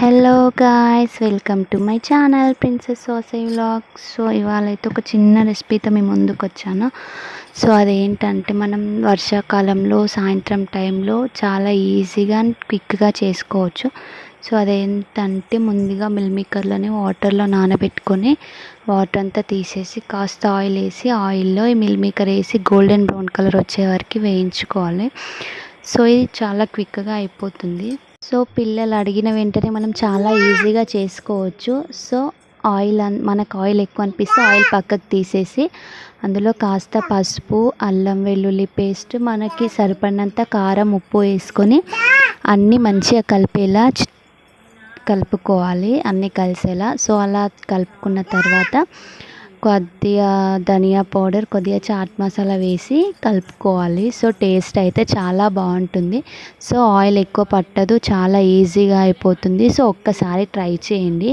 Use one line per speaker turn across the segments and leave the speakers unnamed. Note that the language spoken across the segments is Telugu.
Hello guys welcome to my channel princess సోసై vlog so ఇవాళ అయితే ఒక చిన్న రెసిపీతో మేము ముందుకు వచ్చాను సో అదేంటంటే మనం వర్షాకాలంలో సాయంత్రం టైంలో చాలా ఈజీగా అండ్ క్విక్గా చేసుకోవచ్చు. సో అదేంటంటే ముందుగా మిల్ వాటర్లో నానబెట్టుకొని వాటర్ అంతా తీసేసి కాస్త ఆయిల్ వేసి ఆయిల్లో ఈ మిల్ వేసి గోల్డెన్ బ్రౌన్ కలర్ వచ్చే వరకు వేయించుకోవాలి. సో ఇది చాలా క్విక్గా అయిపోతుంది. సో పిల్లలు అడిగిన వెంటనే మనం చాలా ఈజీగా చేసుకోవచ్చు. సో ఆయిల్ మనకు ఆయిల్ ఎక్కువ అనిపిస్తే ఆయిల్ పక్కకు తీసేసి అందులో కాస్త పసుపు అల్లం వెల్లుల్లి పేస్ట్ మనకి సరిపడినంత కారం ఉప్పు వేసుకొని అన్నీ మంచిగా కలిపేలా కలుపుకోవాలి. అన్నీ కలిసేలా. సో అలా కలుపుకున్న తర్వాత కొద్దిగా ధనియా పౌడర్ కొద్దిగా చాట్ మసాలా వేసి కలుపుకోవాలి. సో టేస్ట్ అయితే చాలా బాగుంటుంది. సో ఆయిల్ ఎక్కువ పట్టదు చాలా ఈజీగా అయిపోతుంది. సో ఒక్కసారి ట్రై చేయండి.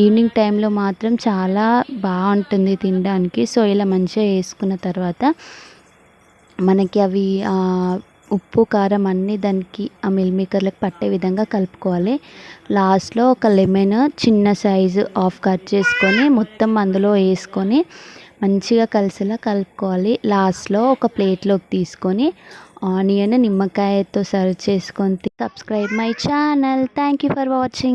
ఈవినింగ్ టైంలో మాత్రం చాలా బాగుంటుంది తినడానికి. సో ఇలా మంచిగా వేసుకున్న తర్వాత మనకి అవి ఉప్పు కారం అన్నీ దానికి ఆ మిల్మేకర్లకు పట్టే విధంగా కలుపుకోవాలి. లాస్ట్లో ఒక లెమన్ చిన్న సైజు ఆఫ్ కట్ చేసుకొని మొత్తం అందులో వేసుకొని మంచిగా కలిసేలా కలుపుకోవాలి. లాస్ట్లో ఒక ప్లేట్లోకి తీసుకొని ఆనియన్ నిమ్మకాయతో సర్వ్ చేసుకొని subscribe my channel. Thank you for watching.